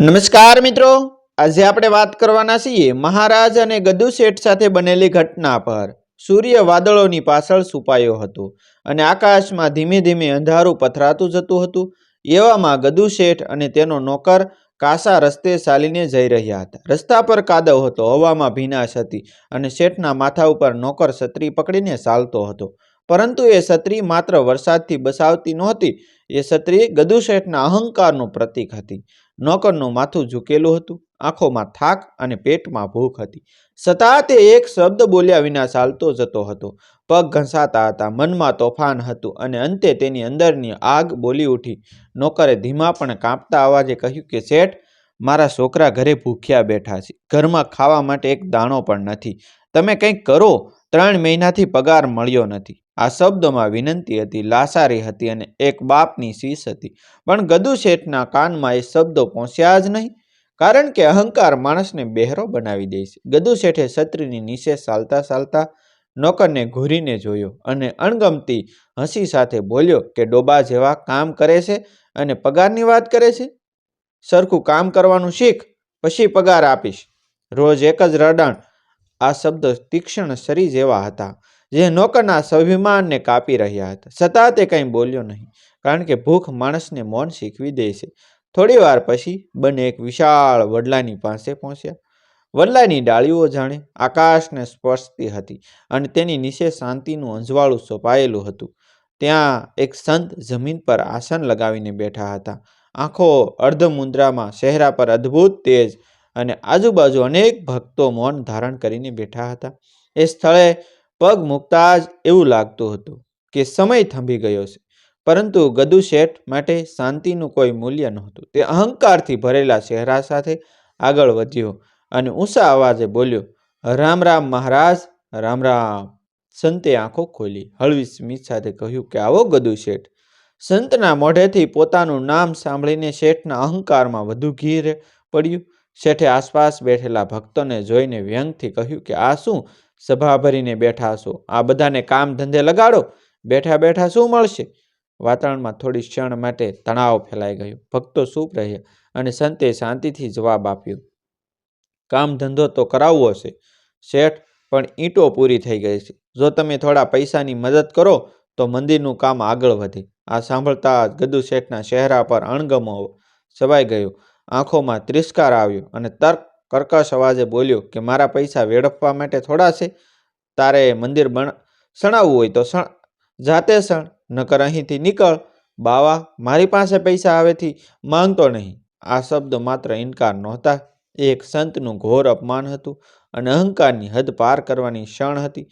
નમસ્કાર મિત્રો. આજે આપણે વાત કરવાના છીએ મહારાજ અને ગદુ શેઠ સાથે બનેલી ઘટના પર. સૂર્ય વાદળોની પાછળ છુપાયો હતો અને આકાશમાં ધીમે ધીમે અંધારું પથરાતું જતું હતું. એવામાં ગદુ શેઠ અને તેનો નોકર કાસા રસ્તે ચાલીને જઈ રહ્યા હતા. રસ્તા પર કાદવ હતો, હવામાં ભીનાશ હતી અને શેઠના માથા ઉપર નોકર છત્રી પકડીને ચાલતો હતો. પરંતુ એ છત્રી માત્ર વરસાદથી બસાવતી નહોતી, એ છત્રી ગદુ શેઠના અહંકારનું પ્રતીક હતી. નોકરનું માથું ઝૂકેલું હતું, આંખોમાં થાક અને પેટમાં ભૂખ હતી. છતાં તે એક શબ્દ બોલ્યા વિના ચાલતો જતો હતો. પગ ઘસાતા હતા, મનમાં તોફાન હતું અને અંતે તેની અંદરની આગ બોલી ઉઠી. નોકરે ધીમા પણ કાંપતા અવાજે કહ્યું કે, શેઠ, મારા છોકરા ઘરે ભૂખ્યા બેઠા છે. ઘરમાં ખાવા માટે એક દાણો પણ નથી. તમે કંઈક કરો ત્રણ મહિનાથી પગાર મળ્યો નથી. આ શબ્દોમાં વિનંતી હતી, લાસારી હતી અને એક બાપની શીશ હતી. પણ ગદુ શેઠના કાનમાં એ શબ્દો પહોંચ્યા જ નહીં, કારણ કે અહંકાર માણસને બહેરો બનાવી દે છે. ગદુ શેઠે છત્રીની નીચે ચાલતા ચાલતા નોકરને ઘૂરીને જોયો અને અણગમતી હસી સાથે બોલ્યો કે ડોબા જેવા કામ કરે છે અને પગારની વાત કરે છે? સરખું કામ કરવાનું શીખ, પછી પગાર આપીશ. રોજ એક જ રડાણ આ શબ્દ તીક્ષ્ણ સરી જેવા હતા, જે નોકરના સ્વાભિમાનને કાપી રહ્યા હતા. છતાં તે કંઈ બોલ્યો નહીં, કારણ કે ભૂખ માણસને મૌન શીખવી દે છે. થોડી વાર પછી બંને એક વિશાળ વડલાની પાસે પહોંચ્યા. વડલાની ડાળીઓ જાણે આકાશને સ્પર્શતી હતી અને તેની નીચે શાંતિનું અંજવાળું સોપાયેલું હતું. ત્યાં એક સંત જમીન પર આસન લગાવીને બેઠા હતા. આંખો અર્ધ મુદ્રામાં ચહેરા પર અદ્ભુત તેજ અને આજુબાજુ અનેક ભક્તો મૌન ધારણ કરીને બેઠા હતા. એ સ્થળે પગ મૂકતા જ એવું લાગતું હતું કે સમય થંભી ગયો છે. પરંતુ ગદુ શેઠ માટે શાંતિનું કોઈ મૂલ્ય નહોતું. તે અહંકારથી ભરેલા ચહેરા સાથે આગળ વધ્યો અને ઊંચા અવાજે બોલ્યો, રામ રામ મહારાજ, રામ રામ. સંતે આંખો ખોલી, હળવી સ્મિત સાથે કહ્યું કે, આવો ગદુ શેઠ. સંતના મોઢેથી પોતાનું નામ સાંભળીને શેઠના અહંકારમાં વધુ ઘી પડ્યું. શેઠે આસપાસ બેઠેલા ભક્તોને જોઈને વ્યંગથી કહ્યું કે, આ શું? સભા ભરીને બેઠા છો. આ બધાને કામ ધંધે લગાડો. બેઠા બેઠા શું મળશે? વાતાવરણમાં થોડી ક્ષણ માટે તણાવ ફેલાઈ ગયો. ભક્તો ચૂપ રહ્યા અને સંતે શાંતિથી જવાબ આપ્યો, કામ ધંધો તો કરાવવો છે, શેઠ, પણ ઈંટો પૂરી થઈ ગઈ છે. જો તમે થોડા પૈસાની મદદ કરો, તો મંદિરનું કામ આગળ વધે. આ સાંભળતા જ ગદુ શેઠના ચહેરા પર અણગમો છવાઈ ગયો. આંખોમાં તિરસ્કાર આવ્યો અને તર્ક કર્કશ અવાજે બોલ્યો કે, મારા પૈસા વેડફવા માટે થોડા છે? તારે મંદિર બણ સણાવવું હોય તો સણ જાતે સણ, નકર અહીંથી નીકળ. બાવા, મારી પાસે પૈસા હવેથી માંગતો નહીં. આ શબ્દ માત્ર ઇનકાર નહોતા એક સંતનું ઘોર અપમાન હતું અને અહંકારની હદ પાર કરવાની ક્ષણ હતી.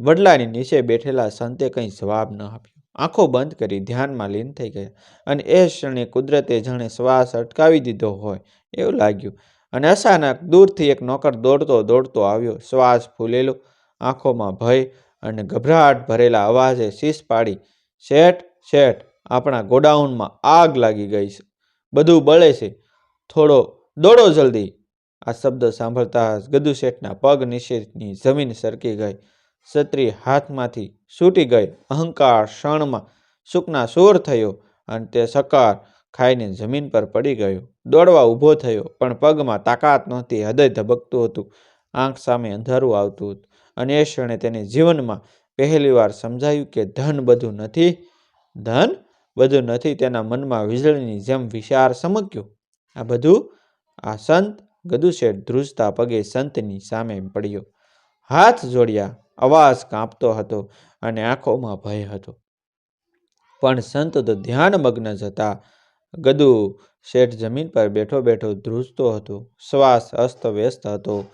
વડલાની નીચે બેઠેલા સંતે કંઈ જવાબ ન આપ્યો. આંખો બંધ કરી ધ્યાનમાં લીન થઈ ગયા. અને એ ક્ષણે કુદરતે જાણે શ્વાસ અટકાવી દીધો હોય એવું લાગ્યું. અને અચાનક દૂરથી એક નોકર દોડતો દોડતો આવ્યો. શ્વાસ ફૂલેલો, આંખોમાં ભય અને ગભરાટ ભરેલા અવાજે શીશ પાડી, શેઠ શેઠ, આપણા ગોડાઉનમાં આગ લાગી ગઈ છે. બધું બળે છે. થોડો દોડો જલ્દી. આ શબ્દ સાંભળતા ગદુ શેઠના પગ નિશેની જમીન સરકી ગઈ. છત્રી હાથમાંથી છૂટી ગઈ. અહંકાર ક્ષણમાં સુખના સોર થયો અને તે સકાર ખાઈને જમીન પર પડી ગયો. દોડવા ઊભો થયો, પણ પગમાં તાકાત નહોતી. હૃદય ધબકતું હતું. આંખ સામે અંધારું આવતું હતું. અને એ ક્ષણે તેને જીવનમાં પહેલીવાર સમજાયું કે ધન બધું નથી. ધન બધું નથી તેના મનમાં વીજળીની જેમ વિચાર સમક્યો આ બધું આ સંત ગદુશેઠ ધ્રુજતા પગે સંતની સામે પડ્યો. હાથ જોડ્યા. અવાજ કાંપતો હતો અને આંખોમાં ભય હતો. પણ સંત તો ધ્યાનમગ્ન જ હતા. ગદુ શેઠ જમીન પર બેઠો બેઠો ધ્રુજતો હતો. શ્વાસ અસ્તવ્યસ્ત હતો.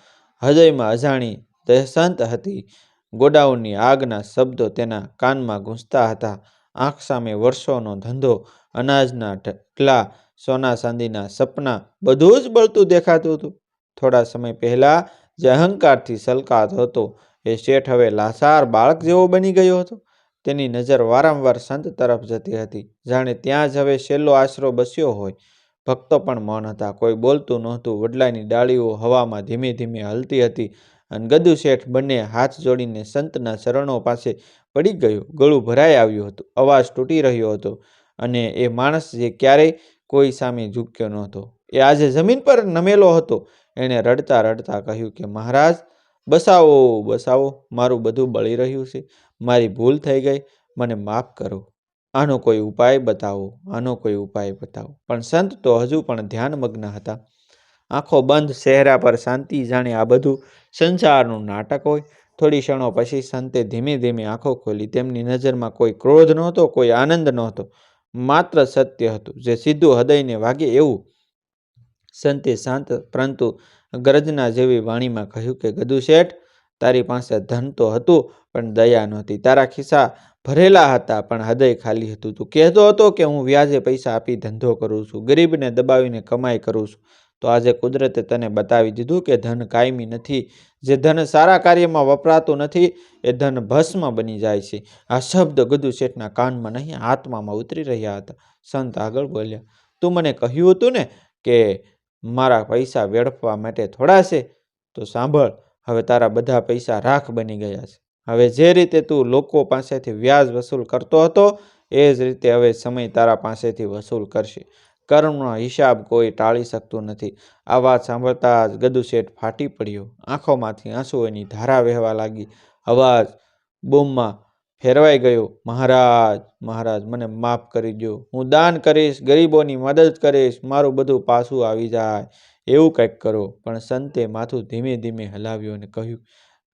હૃદયમાં અજાણી દહેશંત હતી. ગોડાઉનની આગના શબ્દો તેના કાનમાં ગૂંજતા હતા. આંખ સામે વર્ષોનો ધંધો, અનાજના ઢગલા, સોના ચાંદીના સપના, બધું જ બળતું દેખાતું હતું. થોડા સમય પહેલા જે અહંકારથી સલકાતો હતો. એ શેઠ હવે લાસાર બાળક જેવો બની ગયો હતો. તેની નજર વારંવાર સંત તરફ જતી હતી. જાણે ત્યાં જ હવે છેલ્લો આશરો બસ્યો હોય. ભક્તો પણ મૌન હતા. કોઈ બોલતું નહોતું. વડલાની ડાળીઓ હવામાં ધીમે ધીમે હલતી હતી અને ગદુ શેઠ બંને હાથ જોડીને સંતના ચરણો પાસે પડી ગયું. ગળું ભરાઈ આવ્યું હતું. અવાજ તૂટી રહ્યો હતો અને એ માણસ જે ક્યારેય કોઈ સામે ઝૂક્યો નહોતો. એ આજે જમીન પર નમેલો હતો. એણે રડતા રડતા કહ્યું કે મહારાજ બસાવો બસાવો મારું બધું બળી રહ્યું છે. મારી ભૂલ થઈ ગઈ. મને માફ કરો. આનો કોઈ ઉપાય બતાવો. આનો કોઈ ઉપાય બતાવો. પણ સંત તો હજુ પણ ધ્યાનમગ્ન હતા. આંખો બંધ, ચહેરા પર શાંતિ જાણે આ બધું સંસારનું નાટક હોય. થોડી ક્ષણો પછી સંતે ધીમે ધીમે આંખો ખોલી. તેમની નજરમાં કોઈ ક્રોધ નહોતો, કોઈ આનંદ નહોતો. માત્ર સત્ય હતું. જે સીધું હૃદયને વાગે એવું. સંતે શાંત, પરંતુ ગરજના જેવી વાણીમાં કહ્યું કે, ગદુ શેઠ, તારી પાસે ધન તો હતું, પણ દયા નહોતી. તારા ખિસ્સા ભરેલા હતા, પણ હૃદય ખાલી હતું. તું કહેતો હતો કે, હું વ્યાજે પૈસા આપી ધંધો કરું છું, ગરીબને દબાવીને કમાઈ કરું છું. તો આજે કુદરતે તને બતાવી દીધું કે, ધન કાયમી નથી. જે ધન સારા કાર્યમાં વપરાતું નથી, એ ધન ભસ્મ બની જાય છે. આ શબ્દ ગદુ શેઠના કાનમાં નહીં આત્મામાં ઉતરી રહ્યા હતા. સંત આગળ બોલ્યા, તું મને કહ્યું હતું ને કે મારા પૈસા વેડફવા માટે થોડા છે, તો સાંભળ, હવે તારા બધા પૈસા રાખ બની ગયા છે. હવે જે રીતે તું લોકો પાસેથી વ્યાજ વસૂલ કરતો હતો, એ જ રીતે હવે સમય તારા પાસેથી વસૂલ કરશે. કર્મનો હિસાબ કોઈ ટાળી શકતું નથી. આ વાત સાંભળતા જ ગદુ શેઠ ફાટી પડ્યો. આંખોમાંથી આંસુઓની ધારા વહેવા લાગી. અવાજ, બૂમમાં ફેરવાઈ ગયો. મહારાજ મહારાજ, મને માફ કરી દો હું દાન કરીશ, ગરીબોની મદદ કરીશ. મારું બધું પાછું આવી જાય. એવું કંઈક કરો. પણ સંતે માથું ધીમે ધીમે હલાવ્યું અને કહ્યું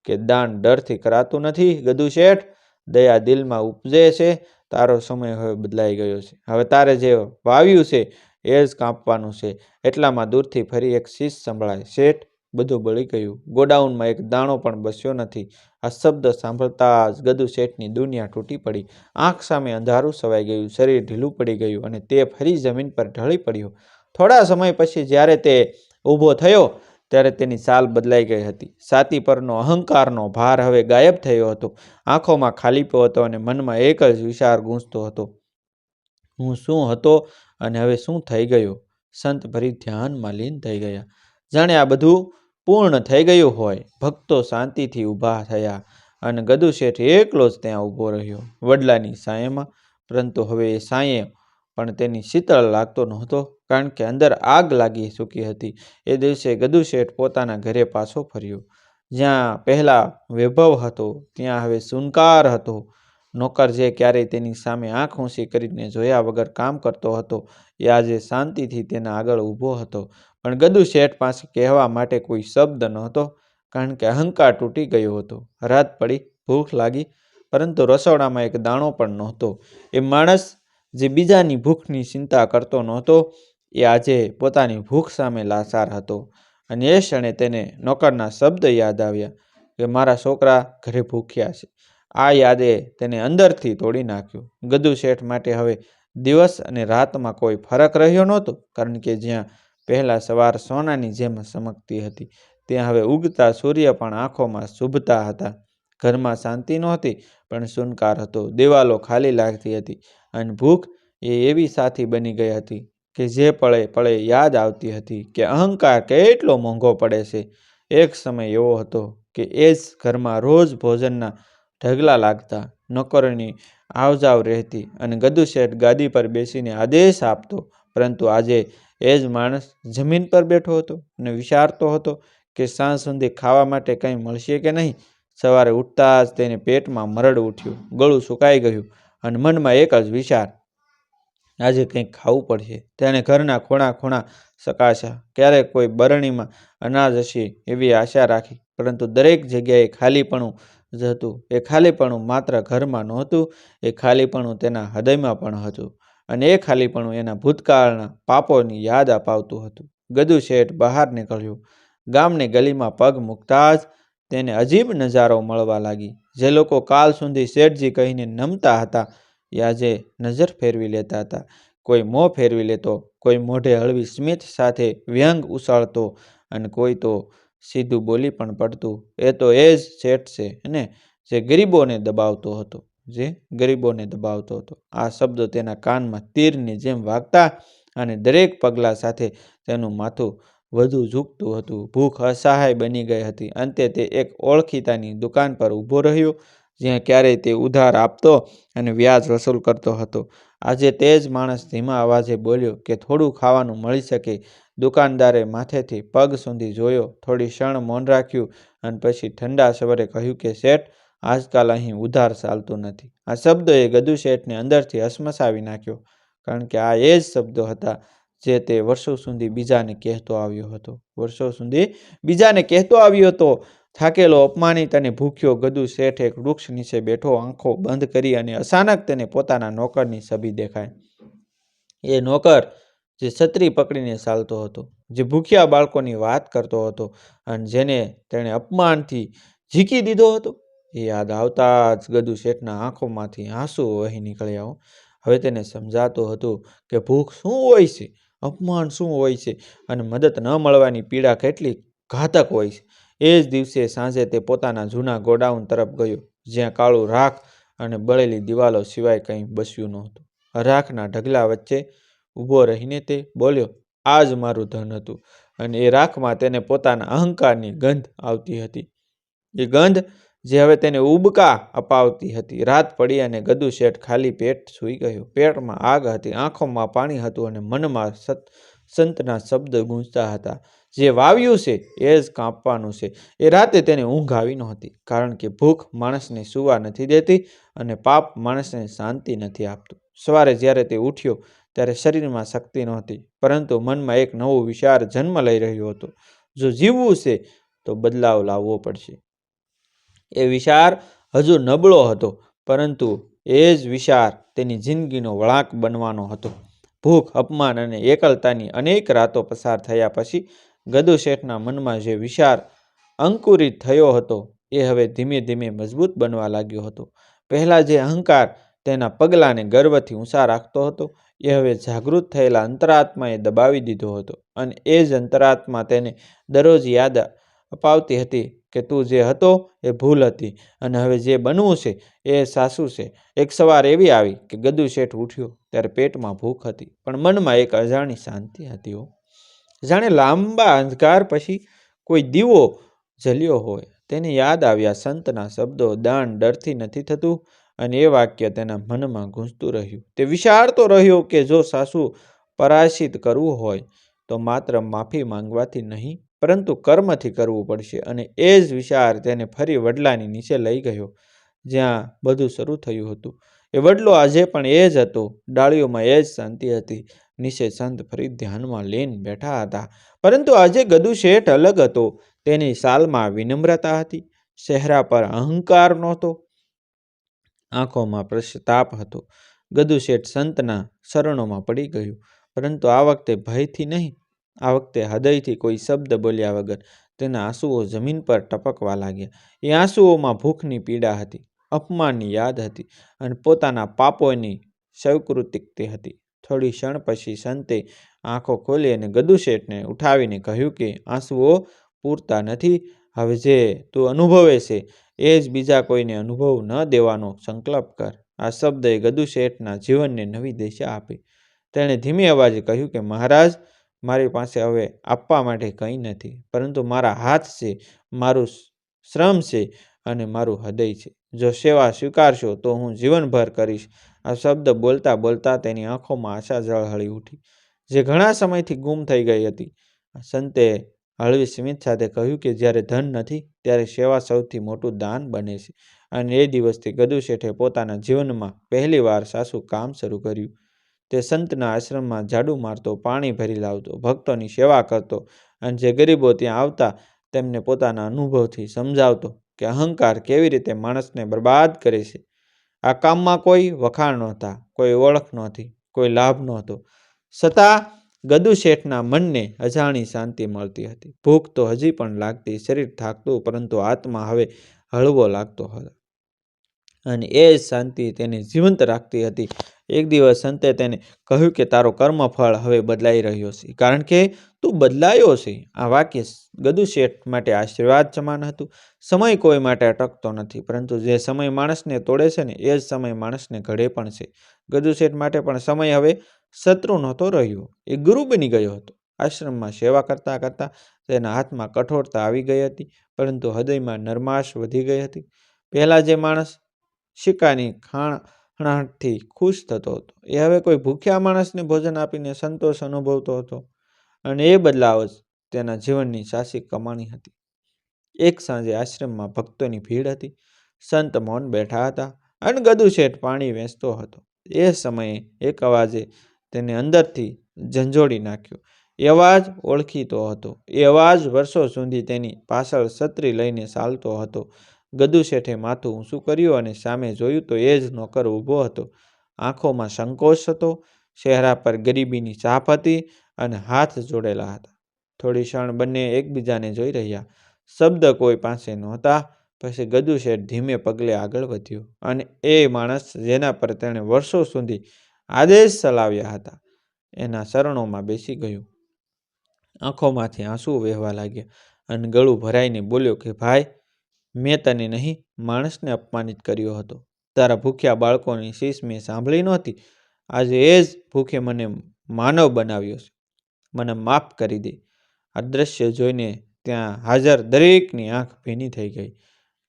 કે, દાન ડરથી કરાતું નથી, ગધું શેઠ. દયા દિલમાં ઉપજે છે. તારો સમય હવે બદલાઈ ગયો છે. હવે તારે જે વાવ્યું છે, એ જ કાપવાનું છે. એટલામાં દૂરથી ફરી એક શીશ સંભળાય. શેઠ બધું બળી ગયું. ગોડાઉનમાં એક દાણો પણ બસ્યો નથી. આ શબ્દ સાંભળતા જ ગદુ શેઠની દુનિયા તૂટી પડી. આંખ સામે અંધારું સવાઈ ગયું, શરીર ઢીલું પડી ગયું અને તે ફરી જમીન પર ઢળી પડ્યો. થોડા સમય પછી જ્યારે તે ઊભો થયો, ત્યારે તેની સાલ બદલાઈ ગઈ હતી. સાતી પરનો અહંકારનો ભાર હવે ગાયબ થયો હતો. આંખોમાં ખાલીપો હતો અને મનમાં એક જ વિચાર ગૂંજતો હતો. હું શું હતો અને હવે શું થઈ ગયો? સંત ભરી ધ્યાનમાં લીન થઈ ગયા. જાણે આ બધું પૂર્ણ થઈ ગયું હોય, ભક્તો શાંતિથી ઊભા થયા અને ગદુ શેઠ એકલો જ ત્યાં ઊભો રહ્યો. વડલાની સાયમાં, પરંતુ હવે એ સાયે પણ તેની શીતળ લાગતો નહોતો, કારણ કે અંદર આગ લાગી ચૂકી હતી. એ દિવસે ગદુ શેઠ પોતાના ઘરે પાછો ફર્યો. જ્યાં પહેલાં વૈભવ હતો, ત્યાં હવે સુનકાર હતો. નોકર જે ક્યારેય તેની સામે આંખ ઊંચી કરીને જોયા વગર કામ કરતો હતો, એ આજે શાંતિથી તેના આગળ ઊભો હતો. પણ ગદુ શેઠ પાસે કહેવા માટે કોઈ શબ્દ નહોતો, કારણ કે અહંકાર તૂટી ગયો હતો. રાત પડી, ભૂખ લાગી, પરંતુ રસોડામાં એક દાણો પણ નહોતો. એ માણસ જે બીજાની ભૂખની ચિંતા કરતો નહોતો, એ આજે પોતાની ભૂખ સામે લાસાર હતો. અને એ ક્ષણે તેને નોકરના શબ્દ યાદ આવ્યા કે મારા છોકરા ઘરે ભૂખ્યા છે. આ યાદે તેને અંદરથી તોડી નાખ્યું. ગદુ શેઠ માટે હવે દિવસ અને રાતમાં કોઈ ફરક રહ્યો નહોતો, કારણ કે જ્યાં પહેલાં સવાર સોનાની જેમ ચમકતી હતી. ત્યાં હવે ઉગતા સૂર્ય પણ આંખોમાં શુભતા હતા. ઘરમાં શાંતિ નહોતી, પણ સુનકાર હતો. દિવાલો ખાલી લાગતી હતી અને ભૂખ એ એવી સાથી બની ગઈ હતી કે જે પળે પળે યાદ આવતી હતી કે અહંકાર કેટલો મોંઘો પડે છે. એક સમય એવો હતો કે એ જ ઘરમાં રોજ ભોજનના ઢગલા લાગતા, નોકરોની આવજાવ રહેતી અને ગદુ શેઠ ગાદી પર બેસીને આદેશ આપતો. પરંતુ આજે એ જ માણસ જમીન પર બેઠો હતો અને વિચારતો હતો કે સાંજ સુધી ખાવા માટે કંઈ મળશે કે નહીં? સવારે ઉઠતા જ તેને પેટમાં મરડ ઉઠ્યું, ગળું સુકાઈ ગયું અને મનમાં એક જ વિચાર, આજે કંઈક ખાવું પડશે. તેણે ઘરના ખૂણા ખૂણા સકાશા ક્યારેક કોઈ બરણીમાં અનાજ હશે એવી આશા રાખી, પરંતુ દરેક જગ્યાએ ખાલીપણું જ હતું. એ ખાલીપણું માત્ર ઘરમાં નહોતું, એ ખાલીપણું તેના હૃદયમાં પણ હતું. અને એ ખાલીપણું એના ભૂતકાળના પાપોની યાદ અપાવતું હતું. ગદુ શેઠ બહાર નીકળ્યો. ગામની ગલીમાં પગ મૂકતા જ તેને અજીબ નજારો મળવા લાગી. જે લોકો કાલ સુધી શેઠજી કહીને નમતા હતા, એ આજે નજર ફેરવી લેતા હતા. કોઈ મોં ફેરવી લેતો, કોઈ મોઢે હળવી સ્મિત સાથે વ્યંગ ઉછાળતો અને કોઈ તો સીધું બોલી પણ પડતું. એ તો એ જ શેઠ છે અને જે ગરીબોને દબાવતો હતો. જે ગરીબોને દબાવતો હતો. આ શબ્દો તેના કાનમાં તીરની જેમ વાગતા અને દરેક પગલાં સાથે તેનું માથું વધુ ઝૂકતું હતું. ભૂખ અસહાય બની ગઈ હતી. અંતે તે એક ઓળખીતાની દુકાન પર ઊભો રહ્યો, જ્યાં ક્યારેય તે ઉધાર આપતો અને વ્યાજ વસૂલ કરતો હતો. આજે તે જ માણસ ધીમા અવાજે બોલ્યો કે થોડું ખાવાનું મળી શકે. દુકાનદારે માથેથી પગ સુધી જોયો, થોડી ક્ષણ મૌન રાખ્યું અને પછી ઠંડા સવારે કહ્યું કે, શેઠ આજકાલ અહીં ઉધાર ચાલતું નથી. આ શબ્દોએ ગદુ શેઠને અંદરથી હસમસાવી નાખ્યો, કારણ કે આ એ જ શબ્દો હતા જે તે વર્ષો સુધી બીજાને કહેતો આવ્યો હતો. વર્ષો સુધી બીજાને કહેતો આવ્યો હતો થાકેલો, અપમાનિત અને ભૂખ્યો ગદુ શેઠ એક વૃક્ષ નીચે બેઠો આંખો બંધ કરી અને અચાનક તેને પોતાના નોકરની છબી દેખાય. એ નોકર જે છત્રી પકડીને ચાલતો હતો, જે ભૂખ્યા બાળકોની વાત કરતો હતો અને જેને તેણે અપમાનથી ઝીકી દીધો હતો. એ યાદ આવતા જ ગદુ શેઠના આંખોમાંથી આંસુ વહી નીકળ્યા. હવે તેને સમજાતું હતું કે ભૂખ શું હોય છે, અપમાન શું હોય છે અને મદદ ન મળવાની પીડા કેટલી ઘાતક હોય છે. એ જ દિવસે સાંજે તે પોતાના જૂના ગોડાઉન તરફ ગયો, જ્યાં કાળું રાખ અને બળેલી દિવાલો સિવાય કંઈ બસ્યું નહોતું. રાખના ઢગલા વચ્ચે ઊભો રહીને તે બોલ્યો આ જ મારું ધન હતું. અને એ રાખમાં તેને પોતાના અહંકારની ગંધ આવતી હતી. એ ગંધ જે હવે તેને ઉબકા અપાવતી હતી. રાત પડી અને ગદુ શેઠ ખાલી પેટ સૂઈ ગયો. પેટમાં આગ હતી. આંખોમાં પાણી હતું અને મનમાં સત, સંતના શબ્દ ગૂંજતા હતા. જે વાવ્યું છે, એ જ કાપવાનું છે. એ રાતે તેને ઊંઘ આવી નહોતી, કારણ કે ભૂખ માણસને સૂવા નથી દેતી અને પાપ માણસને શાંતિ નથી આપતું. સવારે જ્યારે તે ઉઠ્યો, ત્યારે શરીરમાં શક્તિ નહોતી, પરંતુ મનમાં એક નવો વિચાર જન્મ લઈ રહ્યો હતો. જો જીવવું છે, તો બદલાવ લાવવો પડશે. એ વિચાર હજુ નબળો હતો, પરંતુ એ જ વિચાર તેની જિંદગીનો વળાંક બનવાનો હતો. ભૂખ, અપમાન અને એકલતાની અનેક રાતો પસાર થયા પછી ગદુ શેઠના મનમાં જે વિચાર અંકુરિત થયો હતો એ હવે ધીમે ધીમે મજબૂત બનવા લાગ્યો હતો. પહેલાં જે અહંકાર તેના પગલાંને ગર્વથી ઊંચા રાખતો હતો, એ હવે જાગૃત થયેલા અંતરાત્માએ દબાવી દીધો હતો અને એ જ અંતરાત્મા તેને દરરોજ યાદ અપાવતી હતી કે તું જે હતો એ ભૂલ હતી. અને હવે જે બનવું છે એ સાસુ છે. એક સવાર એવી આવી કે ગદુ શેઠ ઉઠ્યો ત્યારે પેટમાં ભૂખ હતી. પણ મનમાં એક અજાણી શાંતિ હતી હો. જાણે લાંબા અંધકાર પછી કોઈ દીવો જલ્યો હોય. તેને યાદ આવ્યા સંતના શબ્દો દાન ડરથી નથી થતું અને એ વાક્ય તેના મનમાં ગૂંજતું રહ્યું. તે વિચારતો રહ્યો કે જો સાસુ પરાશિત કરવું હોય તો માત્ર માફી માંગવાથી નહીં પરંતુ કર્મથી કરવું પડશે અને એ જ વિચાર તેને ફરી વડલાની નીચે લઈ ગયો, જ્યાં બધું શરૂ થયું હતું. એ વડલો આજે પણ એ જ હતો. ડાળીઓમાં એ જ શાંતિ હતી. નીચે સંત ફરી ધ્યાનમાં લીન બેઠા હતા. પરંતુ આજે ગદુ શેઠ અલગ હતો. તેની સાલમાં વિનમ્રતા હતી. ચહેરા પર અહંકાર નહોતો. આંખોમાં પ્રશ્તાપ હતો. ગદુ શેઠ સંતના શરણોમાં પડી ગયું. પરંતુ આ વખતે ભયથી નહીં. આ વખતે હૃદયથી કોઈ શબ્દ બોલ્યા વગર તેના આંસુઓ જમીન પર ટપકવા લાગ્યા. એ આંસુઓમાં ભૂખની પીડા હતી, અપમાનની યાદ હતી અને પોતાના પાપોની સ્વીકૃતિ હતી. થોડી ક્ષણ પછી સંતે આંખો ખોલી અને ગદુ શેઠને ઉઠાવીને કહ્યું કે, આંસુઓ પૂરતા નથી. હવે જે તું અનુભવે છે, એ જ બીજા કોઈને અનુભવ ન દેવાનો સંકલ્પ કર. આ શબ્દએ ગદુ શેઠના જીવનને નવી દિશા આપી. તેણે ધીમી અવાજે કહ્યું કે, મહારાજ મારી પાસે હવે આપવા માટે કંઈ નથી, પરંતુ મારા હાથ છે, મારું શ્રમ છે અને મારું હૃદય છે. જો સેવા સ્વીકારશો તો હું જીવનભર કરીશ. આ શબ્દ બોલતા બોલતા તેની આંખોમાં આશા ઝળહળી ઉઠી. જે ઘણા સમયથી ગુમ થઈ ગઈ હતી. સંતે હળવી સ્મિત સાથે કહ્યું કે જ્યારે ધન નથી, ત્યારે સેવા સૌથી મોટું દાન બને છે. અને એ દિવસથી ગદુ શેઠે પોતાના જીવનમાં પહેલીવાર સાસુ કામ શરૂ કર્યું. તે સંતના આશ્રમમાં ઝાડુ મારતો, પાણી ભરી લાવતો, ભક્તોની સેવા કરતો અને જે ગરીબો ત્યાં આવતા તેમને પોતાના અનુભવથી સમજાવતો કે અહંકાર કેવી રીતે માણસને બરબાદ કરે છે. આ કામમાં કોઈ વખાણ નહોતા, કોઈ ઓળખ નહોતી, કોઈ લાભ નહોતો. છતાં ગદુ શેઠના મનને અજાણી શાંતિ મળતી હતી. ભૂખ તો હજી પણ લાગતી, શરીર થાકતું, પરંતુ આત્મા હવે હળવો લાગતો હતો. અને એ જ શાંતિ તેને જીવંત રાખતી હતી. એક દિવસ સંતે તેને કહ્યું કે, તારો કર્મફળ હવે બદલાઈ રહ્યો છે. કારણ કે તું બદલાયો છે. આ વાક્ય ગદુ શેઠ માટે આશીર્વાદ સમાન હતું. સમય કોઈ માટે અટકતો નથી, પરંતુ જે સમય માણસને તોડે છે ને, એ જ સમય માણસને ઘડે પણ છે. ગદુ શેઠ માટે પણ સમય હવે શત્રુ નહોતો રહ્યો. એ ગુરુ બની ગયો હતો. આશ્રમમાં સેવા કરતાં કરતાં તેના હાથમાં કઠોરતા આવી ગઈ હતી, પરંતુ હૃદયમાં નરમાશ વધી ગઈ હતી. પહેલાં જે માણસ શિકાની ખાણાથી ખુશ થતો હતો. એ હવે કોઈ ભૂખ્યા માણસને ભોજન આપીને સંતોષ અનુભવતો હતો અને એ બદલાવ જ તેના જીવનની સાચી કમાણી હતી. એક સાંજે આશ્રમમાં ભક્તોની ભીડ હતી. સંત મૌન બેઠા હતા અને ગદુ શેઠ પાણી વેચતો હતો. એ સમયે એક અવાજે તેને અંદરથી ઝંઝોડી નાખ્યો. એ અવાજ ઓળખીતો હતો. એ અવાજ વર્ષો સુધી તેની પાછળ છત્રી લઈને ચાલતો હતો. ગદુ શેઠે માથું ઊંચું કર્યું અને સામે જોયું તો એ જ નોકર ઊભો હતો. આંખોમાં સંકોચ હતો. ચહેરા પર ગરીબીની છાપ હતી અને હાથ જોડેલા હતા. થોડી ક્ષણ બંને એકબીજાને જોઈ રહ્યા. શબ્દ કોઈ પાસે નહોતા. પછી ગદુ શેઠ ધીમે પગલે આગળ વધ્યો અને એ માણસ જેના પર તેણે વર્ષો સુધી આદેશ ચલાવ્યા હતા, એના શરણોમાં બેસી ગયું. આંખોમાંથી આંસુ વહેવા લાગ્યા અને ગળું ભરાઈને બોલ્યો કે, ભાઈ મેં તને નહીં, માણસને અપમાનિત કર્યો હતો. તારા ભૂખ્યા બાળકોની શીશ મેં સાંભળી નહોતી. આજે એ જ ભૂખે મને માનવ બનાવ્યો છે. મને માફ કરી દે. આ દ્રશ્ય જોઈને ત્યાં હાજર દરેકની આંખ ભીની થઈ ગઈ.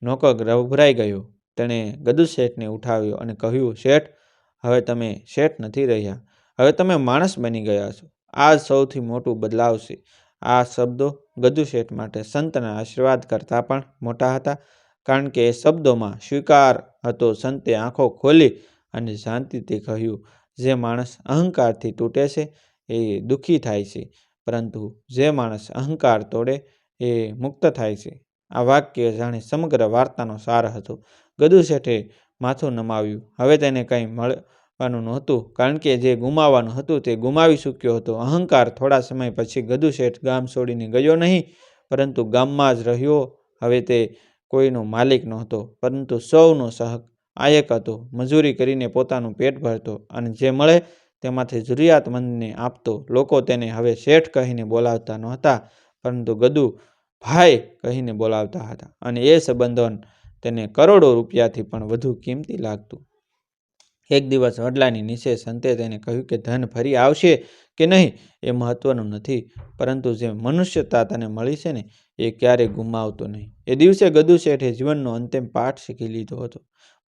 નોકર ગભરાઈ ગયો. તેણે ગદુ શેઠને ઉઠાવ્યો અને કહ્યું, શેઠ, હવે તમે શેઠ નથી રહ્યા. હવે તમે માણસ બની ગયા છો. આ સૌથી મોટું બદલાવ છે. આ શબ્દો ગદુ શેઠ માટે સંતના આશીર્વાદ કરતાં પણ મોટા હતા, કારણ કે એ શબ્દોમાં સ્વીકાર હતો. સંતે આંખો ખોલી અને શાંતિથી કહ્યું, જે માણસ અહંકારથી તૂટે છે, એ દુઃખી થાય છે, પરંતુ જે માણસ અહંકાર તોડે, એ મુક્ત થાય છે. આ વાક્ય જાણે સમગ્ર વાર્તાનો સાર હતો. ગદુ શેઠે માથું નમાવ્યું. હવે તેને કંઈ મળવાનું નહોતું. કારણ કે જે ગુમાવવાનું હતું તે ગુમાવી ચૂક્યો હતો. અહંકાર થોડા સમય પછી ગદુ શેઠ ગામ છોડીને ગયો નહીં, પરંતુ ગામમાં જ રહ્યો. હવે તે કોઈનો માલિક નહોતો, પરંતુ સૌનો સહક આયક હતો. મજૂરી કરીને પોતાનું પેટ ભરતો અને જે મળે તેમાંથી જરૂરિયાતમંદને આપતો. લોકો તેને હવે શેઠ કહીને બોલાવતા નહોતા, પરંતુ ગદુ ભાઈ કહીને બોલાવતા હતા અને એ સંબંધન તેને કરોડો રૂપિયાથી પણ વધુ કિંમતી લાગતું. એક દિવસ વડલાની નીચે સંતે તેને કહ્યું કે, ધન ફરી આવશે કે નહીં? એ મહત્વનું નથી, પરંતુ જે મનુષ્યતા તને મળી છે ને, એ ક્યારેય ગુમાવતો નહીં. એ દિવસે ગદુ શેઠે જીવનનો અંતિમ પાઠ શીખી લીધો હતો.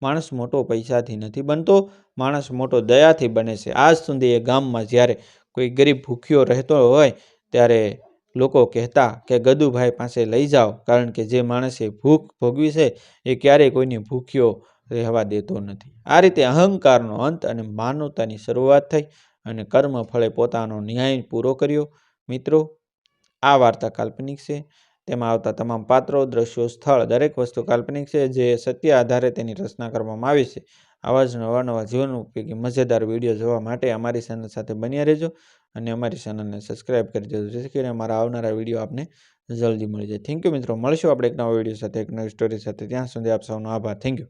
માણસ મોટો પૈસાથી નથી બનતો, માણસ મોટો દયાથી બને છે. આજ સુધી એ ગામમાં જ્યારે કોઈ ગરીબ ભૂખ્યો રહેતો હોય, ત્યારે લોકો કહેતા કે, ગદુભાઈ પાસે લઈ જાઓ. કારણ કે જે માણસે ભૂખ ભોગવી છે, એ ક્યારેય કોઈને ભૂખ્યો રહેવા દેતો નથી. આ રીતે અહંકારનો અંત અને માનવતાની શરૂઆત થઈ અને કર્મ ફળે પોતાનો ન્યાય પૂરો કર્યો. મિત્રો, આ વાર્તા કાલ્પનિક છે. તેમાં આવતા તમામ પાત્રો, દ્રશ્યો, સ્થળ, દરેક વસ્તુ કાલ્પનિક છે જે સત્ય આધારે તેની રચના કરવામાં આવી છે. આવા જ નવા નવા જીવન ઉપયોગી, મજેદાર વીડિયો જોવા માટે અમારી ચેનલ સાથે બન્યા રહેજો અને અમારી ચેનલને સબસ્ક્રાઈબ કરી દેજો, જેથી કરીને અમારા આવનારા વીડિયો આપને જલ્દી મળી જાય. થેન્ક યુ મિત્રો. મળશું આપણે એક નવા વીડિયો સાથે, એક નવી સ્ટોરી સાથે. ત્યાં સુધી આપ સૌનો આભાર. Thank you.